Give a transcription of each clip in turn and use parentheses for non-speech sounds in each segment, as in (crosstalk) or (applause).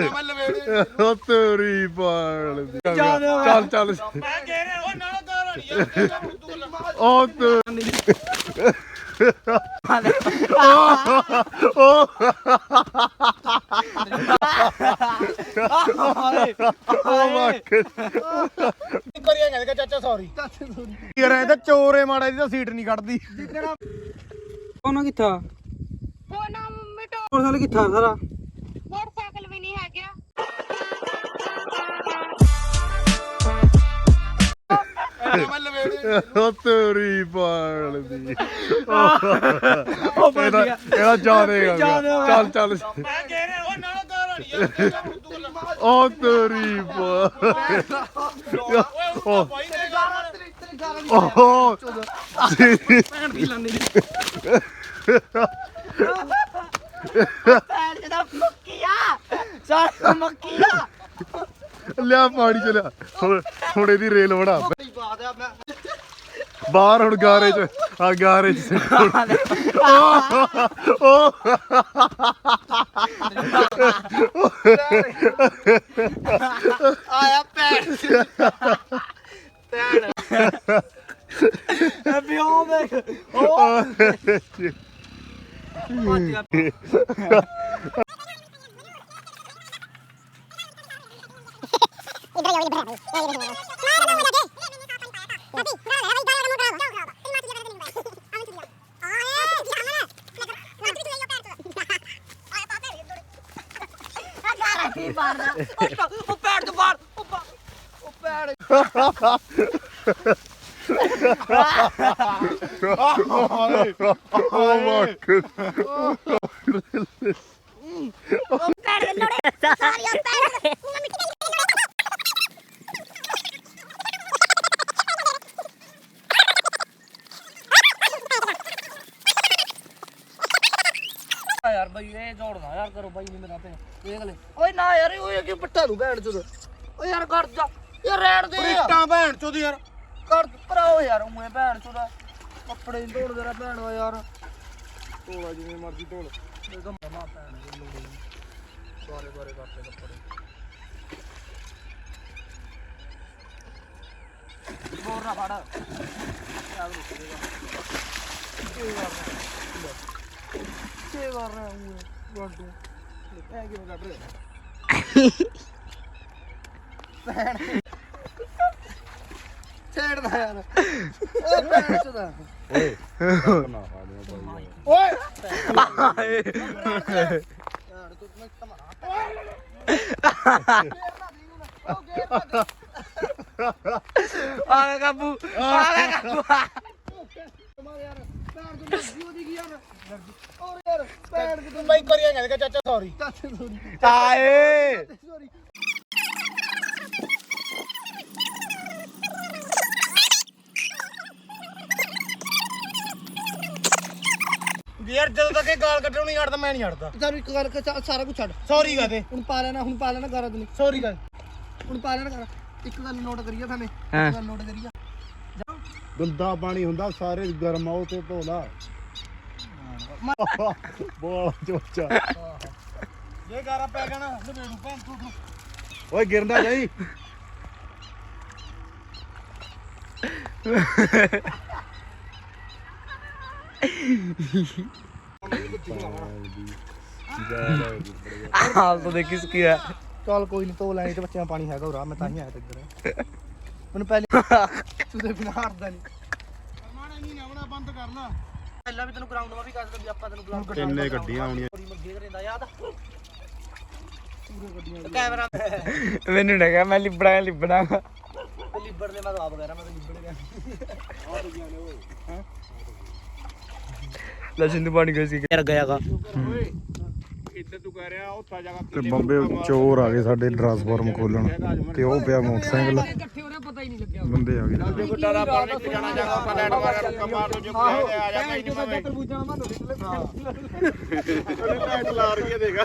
ਮੈਂ ਲਵੇੜੇ ਉਹ ਤੇਰੀ ਪਾਲ ਦੀ। ਚੱਲ। ਚੱਲ ਚੱਲ ਮੈਂ ਕਹਿ ਰਿਹਾ ਉਹ ਨਾਲ ਕਰ ਯਾਰ ਤੂੰ ਗੱਲਾਂ ਉਹ ਤੇ ਉਹ ਮੱਕ ਕਰੀਆ ਕਹਿੰਦੇ ਚਾਚਾ ਸੌਰੀ ਯਾਰ ਇਹ ਤਾਂ ਚੋਰੇ ਮਾੜਾ ਜੀ ਤਾਂ ਸੀਟ ਨਹੀਂ ਕੱਢਦੀ। ਉਹਨਾਂ ਕਿੱਥਾ ਫੋਨ ਮਿਟੋ ਮੋਟਰਸਾਈਕਲ ਕਿੱਥਾ ਸਾਰਾ? (laughs) ਉਹ ਤੇਰੀ ਪਾਲ ਦੀ। ਉਹ ਬਚ ਇਹਦਾ ਗਿਆ। ਇਹਦਾ ਜਾਦੇ ਚੱਲ ਚੱਲ। ਮੈਂ ਕਹਿ ਰਿਹਾ ਉਹ ਨਾਲ ਗੱਲਾਂ ਉਹ ਤੇਰੀ ਪਾਲ ਉਹ ਭੈਣ ਦੀ ਲਾਨੀ ਭੈਣ ਜਿਹਦਾ ਮੱਕੀਆ ਸਾਡਾ ਮੱਕੀਆ ਲਿਆ ਪਾਣੀ ਚ ਲਿਆ। ਹੁਣ ਹੁਣ ਇਹਦੀ ਰੇਲ ਵੜਾ ਬਾਹਰ ਹੁਣ ਗਾਰੇ ਚ ਆ ਗਾਰੇ ਚ ਸਿੱਟ ਹੁਣ। ਉਹ ਆਇਆ ਭੈਣ। ਇਹ ਬਿਓ ਦੇਖ ਉਹ। ਭੱਜ ਗਿਆ। ਉਹ ਪੈਰ ਤੋਂ ਬਾਹਰ ਉਹ ਬਾ- ਉਹ ਪੈਰ ਉਹ ਮੱਕ ਯਾਰ ਬਈ ਇਹ ਝੋੜਨਾ ਯਾਰ ਕਰੋ ਬਾਈ ਨਹੀਂ ਮੇਰਾ ਤੇ ਦੇਖ ਲੈ। ਓਏ ਨਾ ਯਾਰ ਓਏ ਕੀ ਪੱਟਾ ਨੂੰ ਭੈਣ ਚੋਦ। ਓਏ ਯਾਰ ਕਰ ਜਾ। ਯਾਰ ਰਹਿਣ ਦੇ ਯਾਰ ਇੱਟਾਂ ਭੈਣ ਚੋਦ ਯਾਰ। ਕਰ ਭਰਾਓ ਯਾਰ ਉਹ ਭੈਣ ਚੋਦ ਕੱਪੜੇ ਨਹੀਂ ਧੋਣ ਦੇਣਾ ਭੈਣ ਓ ਯਾਰ। ਤੋਲਾ ਜਿਵੇਂ ਮਰਜ਼ੀ ਤੋਲ ਇਹ ਤਾਂ ਭੈਣ ਦੀ ਲੋੜੀ ਬਾਰੇ ਬਾਰੇ ਕਰਤੇ ਕੱਪੜੇ। ਹੋਰ ਨਾ ਫੜ। ਯਾਰ ਰੁਕ ਜਾ। ਕੀ ਕਰ ਰਿਹਾ ਕੀ ਕਰ ਰਿਹਾ ਹੂੰ ਗਾਡੂ ਇਹ ਕਿਵੇਂ ਕੱਢ ਰਿਹਾ? ਛੇੜਦਾ ਯਾਰ। ਉਹ ਭੈਣ ਚੋਦਾ ਆ ਕਾਬੂ। ਆ ਕਾਬੂ। ਬਾਈ ਕਰੀਆ ਕਹਿੰਦੇ ਚਾਚਾ ਸੌਰੀ ਆਏ ਯਾਰ ਜਦੋਂ ਤੱਕ ਇਹ ਗਾਲ ਕੱਢਣੋਂ ਨਹੀਂ ਹਟਦਾ ਮੈਂ ਨਹੀਂ ਹਟਦਾ। ਤੈਨੂੰ ਇੱਕ ਗੱਲ ਕਰ ਸਾਰਾ ਕੁਝ ਛੱਡ। ਸੌਰੀ ਕਹਦੇ ਹੁਣ ਪਾ ਲੈਣਾ ਹੁਣ ਪਾ ਲੈਣਾ ਕਰਾ ਤੂੰ ਸੌਰੀ ਹੁਣ ਪਾ ਲੈਣਾ ਕਰ। ਇੱਕ ਗੱਲ ਨੋਟ ਕਰੀਏ ਥਾਨੇ ਇੱਕ ਗੱਲ ਨੋਟ ਕਰੀਏ। ਗੰਦਾ ਪਾਣੀ ਹੁੰਦਾ ਸਾਰੇ ਗਰਮ ਆਉ ਤੇ ਧੋਲਾ ਬੋਲ ਚੋਚਾ ਜੇ ਗਾਰਾ ਪੈ ਗਿਆ ਨਾ ਲਵੇੜੂ ਭੈਣ ਤੂੰ ਓਏ ਗਿਰਦਾ ਜਾਈ। ਹਾਲ ਤਾਂ ਦੇਖੀ ਸਕੀ ਹੈ ਚੱਲ ਕੋਈ ਨਹੀਂ ਧੋ ਲੈਣੀ ਤੇ ਬੱਚਿਆਂ ਪਾਣੀ ਹੈਗਾ ਉਰਾ ਮੈਂ ਤਾਂ ਹੀ ਆਇਆ ਤੇ ਇੱਧਰ। ਮੈਨੂੰ ਪਹਿਲੇ ਤੂੰ ਬਿਨਾ ਹਟਦਾ ਨਹੀਂ ਮਾਣਾ ਨਹੀਂ ਨਵਣਾ ਬੰਦ ਕਰ ਲਾ ਪਹਿਲਾਂ ਵੀ ਤੈਨੂੰ ਗਰਾਊਂਡ ਮਾ ਵੀ ਕਰ ਦਿੰਦੀ ਆਪਾਂ ਤੈਨੂੰ ਗਰਾਊਂਡ ਇੰਨੇ ਗੱਡੀਆਂ ਆਉਣੀਆਂ। ਮੱਗੇ ਰਹਿੰਦਾ ਯਾਦ ਕੈਮਰਾ ਮੈਨੂੰ ਲੱਗਾ ਮੈਂ ਲਿਬੜਾ ਲਿਬੜਾ। ਲਿਬੜ ਲੈ ਮੈਂ ਤਾਂ ਆਪ ਵਗੈਰਾ ਮੈਂ ਤਾਂ ਲਿਬੜ ਗਿਆ। ਲੈ ਸਿੰਧੂ ਪਾਣੀ ਗਈ ਸੀ ਯਾਰ ਗਿਆਗਾ ਤੇ ਬੰਬੇ ਚੋਰ ਆ ਗਏ ਸਾਡੇ ਟਰਾਂਸਫਾਰਮ ਖੋਲਣ ਤੇ ਉਹ ਪਿਆ ਮੋਟਰਸਾਈਕਲ। ਇਕੱਠੇ ਹੋ ਰਿਹਾ ਪਤਾ ਹੀ ਨਹੀਂ ਲੱਗਿਆ ਬੰਦੇ ਆ ਗਏ। ਗੁੱਟਾ ਦਾ ਪਾਣੀ ਤੇ ਜਾਣਾ ਜਾਗਾ ਆਪਾਂ ਲੈਟ ਮਾਰ ਕਮਾਰ ਨੂੰ ਜੋ ਆ ਜਾ ਮੈਂ ਲਾਈਟ ਲਾ। ਰਹੀ ਹੈ ਦੇਗਾ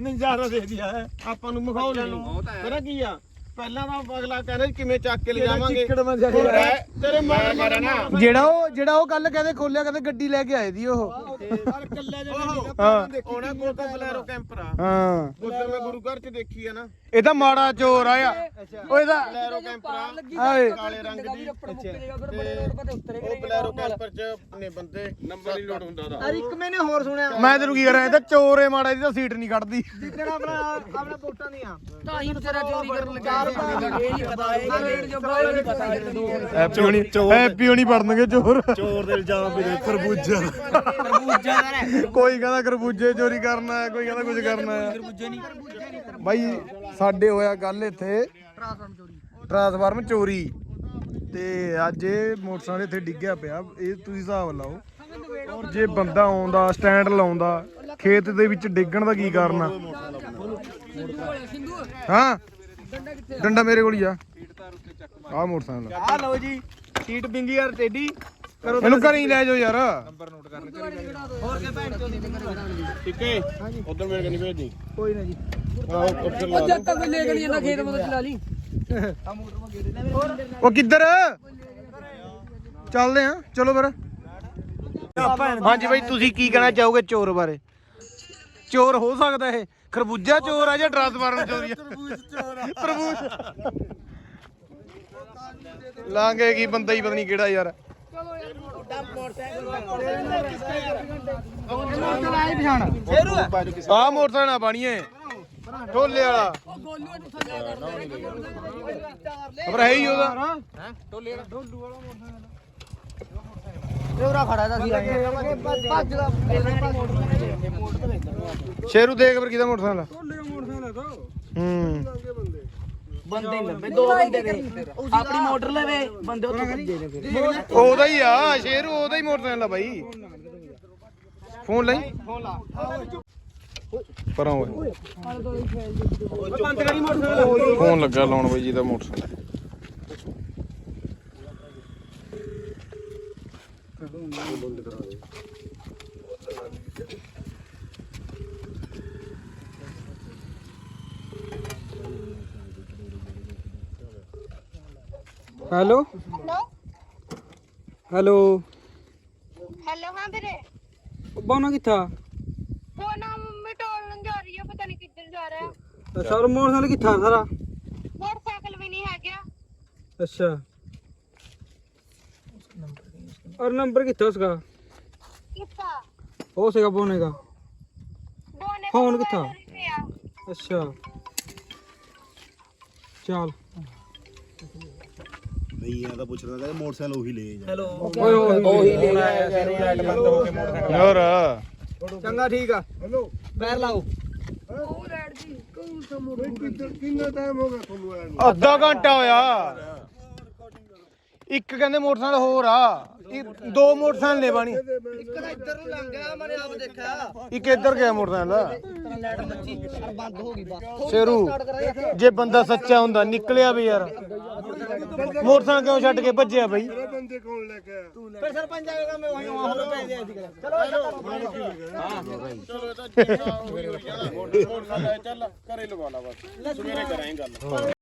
ਨਜ਼ਾਰਾ ਦੇ ਦਿਆ ਆਪਾਂ ਨੂੰ ਮਖੌਲ ਨੂੰ ਪਤਾ ਕੀ ਆ? ਪਹਿਲਾਂ ਤਾਂ ਅਗਲਾ ਕਹਿੰਦਾ ਕਿਵੇਂ ਚੱਕ ਕੇ ਲਿਜਾਵਾਂਗੇ। ਤੇਰੇ ਮਾਰੇ ਨਾ। ਜਿਹੜਾ ਉਹ ਜਿਹੜਾ ਉਹ ਕੱਲ ਕਹਿੰਦੇ ਖੋਲਿਆ ਕਹਿੰਦੇ ਗੱਡੀ ਲੈ ਕੇ ਆਏ ਦੀ ਉਹ। ਪਰ ਕੱਲਾ ਜਿਹੜਾ ਹਾਂ। ਉਹਨੇ ਕੋਲ ਤਾਂ ਬਲੈਰੋ ਕੈਂਪਰ ਆ। ਹਾਂ। ਉਧਰ ਮੈਂ ਗੁਰੂ ਘਰ ਚ ਦੇਖੀ ਆ ਨਾ। ਇਹ ਤਾਂ ਮਾੜਾ ਚੋਰ ਆਇਆ। ਓ ਇਹਦਾ ਬਲੈਰੋ ਕੈਂਪਰ ਆ। ਆਏ। ਕਾਲੇ ਰੰਗ ਦੀ ਉਹ ਬਲੈਰੋ ਕੈਂਪਰ ਚ ਨੇ ਬੰਦੇ। ਨੰਬਰ ਨਹੀਂ ਲੋਡ ਹੁੰਦਾ ਦਾ ਅਰ ਇੱਕ ਮੈਨੇ ਹੋਰ ਸੁਣਿਆ। ਮੈਂ ਤੈਨੂੰ ਕੀ ਕਰਾਂ ਇਹ ਤਾਂ ਚੋਰ ਏ ਮਾੜਾ ਇਹਦੀ ਤਾਂ ਸੀਟ ਨਹੀਂ ਕੱਢਦੀ। ਜਿੱਦਣ ਆਪਣਾ ਆਪਣਾ ਵੋਟਾਂ ਦੀਆਂ। ਤਾਂ ਹੀ ਤੇਰਾ ਚੋਰੀ ਕਰਨ ਲੱਗਾ। ਇਹ ਨਹੀਂ ਪਤਾ ਇਹ ਰੇਟ ਜੋ ਇਹ ਨਹੀਂ ਪਤਾ ਹੈਪੀ ਹੋਣੀ ਹੈਪੀ ਹੋਣੀ ਪੜਨਗੇ ਚੋਰ। ਚੋਰ ਦੇ ਇਲਜ਼ਾਮ ਵੀ ਦੇ ਖਰਬੂਜਾ। ਤਰਬੂਜਾ ਦਾ ਰਹਿ ਕੋਈ ਕਹਿੰਦਾ ਖਰਬੂਜੇ ਚੋਰੀ ਕਰਨਾ ਹੈ ਕੋਈ ਕਹਿੰਦਾ ਕੁਝ ਕਰਨਾ ਹੈ। ਨਹੀਂ। ਬਾਈ ਸਾਡੇ ਹੋਇਆ ਗੱਲ ਇੱਥੇ। ਟਰਾਂਸਫਾਰਮ ਚੋਰੀ। ਤੇ ਅੱਜ ਇਹ ਮੋਟਰਸਾਈਕਲ ਇੱਥੇ ਡਿੱਗਿਆ ਪਿਆ। ਇਹ ਤੁਸੀਂ ਹਿਸਾਬ ਲਾਓ। ਔਰ ਜੇ ਬੰਦਾ ਆਉਂਦਾ ਸਟੈਂਡ ਲਾਉਂਦਾ ਖੇਤ ਦੇ ਵਿੱਚ ਡਿੱਗਣ ਦਾ ਕੀ ਕਾਰਨ ਆ? ਹਾਂ? ਡੰਡਾ ਮੇਰੇ ਕੋਲ ਹੀ ਆ। ਆ ਮੋਟਰਸਾਈਕਲ ਆ। ਲਓ ਜੀ ਸੀਟ ਬਿੰਗੀ ਯਾਰ ਟੇਡੀ ਕਰੋ ਇਹਨੂੰ ਘਰੇ ਹੀ ਲੈ ਜਾਓ ਯਾਰ। ਹੋਰ ਕੇ ਭੈਣ ਚੋਦੀ ਤੇ ਠੀਕ ਹੈ? ਉਧਰ ਮੇਰੇ ਕਨੀ ਭੇਜੀ? ਕੋਈ ਨਾ ਜੀ। ਲਾ ਜਦ ਤੱਕ ਲੈ ਗਣੀ ਇਹਨਾਂ ਖੇਤ ਮਤ ਚਲਾ ਲਈ। ਉਹ ਕਿੱਧਰ? ਚੱਲਦੇ ਆ ਚਲੋ ਫਿਰ। ਹਾਂਜੀ ਬਾਈ ਤੁਸੀਂ ਕੀ ਕਹਿਣਾ ਚਾਹੋਗੇ ਚੋਰ ਬਾਰੇ? ਚੋਰ ਹੋ ਸਕਦਾ ਇਹ? ਖਰਬੂਜਾ ਚੋਰ ਆ ਜਾਂ ਟਰਾਂਸਫਾਰਮਰ ਚੋਰੀ ਆ? ਤਰਬੂਜ ਲਾਂਗੇ ਕੀ ਬੰਦਾ ਹੀ ਪਤਾ ਨਹੀਂ ਕਿਹੜਾ ਯਾਰ। ਆ ਮੋਟਰਸਾਈਕਲ ਨਾ ਬਣੀਏ। ਢੋਲੇ ਵਾਲਾ। ਪਰ ਹੈ? ਹੀ? ਉਹਦਾ ਉਹਰਾ ਖੜਾ ਦਾ ਸੀ ਭੱਜ ਦਾ ਸ਼ੇਰੂ ਦੇਖ ਫਿਰ ਕਿਹਦਾ ਮੋਟਰਸਾਈਕਲ ਆ। ਹੂੰ ਬੰਦੇ ਹੀ। ਲੱਭੇ ਦੋ ਬੰਦੇ ਦੇ ਆਪਣੀ ਮੋਟਰ ਲਵੇ ਬੰਦੇ ਉੱਥੇ ਭੱਜੇ ਨੇ ਫਿਰ। ਉਹਦਾ ਹੀ ਆ ਸ਼ੇਰੂ ਉਹਦਾ ਹੀ ਮੋਟਰਸਾਈਕਲ ਆ ਬਾਈ। ਫੋਨ ਲਈ। ਪਰਾਂ ਓਏ ਬੰਦ ਕਰੀ ਮੋਟਰਸਾਈਕਲ ਫੋਨ ਲੱਗਾ ਲਾਉਣ ਬਾਈ ਜੀ ਦਾ ਮੋਟਰਸਾਈਕਲ ਹੈਲੋ ਹੈਲੋ ਹੈਲੋ ਹਾਂ ਵੀਰੇ ਬੋਨਾ ਕਿੱਥਾ ਉਹ ਨਾ ਮੰਮੀ ਟੋਲਣ ਜਾ ਰਹੀ ਹੈ ਪਤਾ ਨਹੀਂ ਕਿੱਧਰ ਜਾ ਰਿਹਾ ਹੈ। ਸਰ ਮੋਟਰਸਾਈਕਲ ਕਿੱਥਾ ਸਾਰਾ ਮੋਟਰਸਾਈਕਲ ਵੀ ਨਹੀਂ ਹੈਗਾ ਅੱਛਾ और नंबर कितना उसका ਕਿੱਥਾ हो सका बोने का ਬੋਨੇ ਫੋਨ ਕਿੱਥਾ? ਪਿਆ अच्छा चल ਨਹੀਂ ਆ ਤਾਂ ਪੁੱਛਦਾ ਕਿ ਮੋਟਰਸਾਈਕਲ ਉਹੀ ਲੈ ਜਾ। ਉਹੀ ਹੋਰ। ਚੰਗਾ ਠੀਕ ਆ। ਪੈਰ ਲਾਓ। ਅੱਧਾ ਘੰਟਾ ਹੋਇਆ। ਇੱਕ ਕਹਿੰਦੇ ਮੋਟਰਸਾਈਕਲ ਹੋਰ ਆ। ਇਹ ਦੋ ਮੋਟਰਸਾਈਕਲ ਨੇ ਬਾਣੀ। ਇੱਕ ਤਾਂ ਇੱਧਰ ਨੂੰ ਲੰਘ ਗਿਆ ਮੈਨੇ ਆਪ ਦੇਖਿਆ। ਇੱਕ ਇੱਧਰ ਗਿਆ ਮੋਟਰਸਾਈਕਲ। ਲਾਈਟ ਮੱਚੀ ਪਰ ਬੰਦ ਹੋ ਗਈ ਬਸ। ਸ਼ੇਰੂ ਜੇ ਬੰਦਾ ਸੱਚਾ ਹੁੰਦਾ ਨਿਕਲਿਆ ਵੀ ਯਾਰ। ਮੋਟਰਸਾਈਕਲ ਕਿਉਂ ਛੱਡ ਕੇ ਭੱਜਿਆ ਬਈ? ਫਿਰ ਸਰਪੰਚ ਆਏਗਾ ਮੈਂ ਵਹੀਂ ਵਹਾਂ ਪੈ ਜਾਏ ਸੀ ਚਲੋ ਚਲੋ। ਇਹ ਤਾਂ ਜਿਹੜਾ ਹੋਈ ਹੋਈ ਆ ਮੋਟਰਸਾਈਕਲ ਚੱਲ ਘਰੇ ਲਵਾ ਲਾ ਬਸ। ਸਵੇਰੇ ਕਰਾਂਗੇ ਗੱਲ।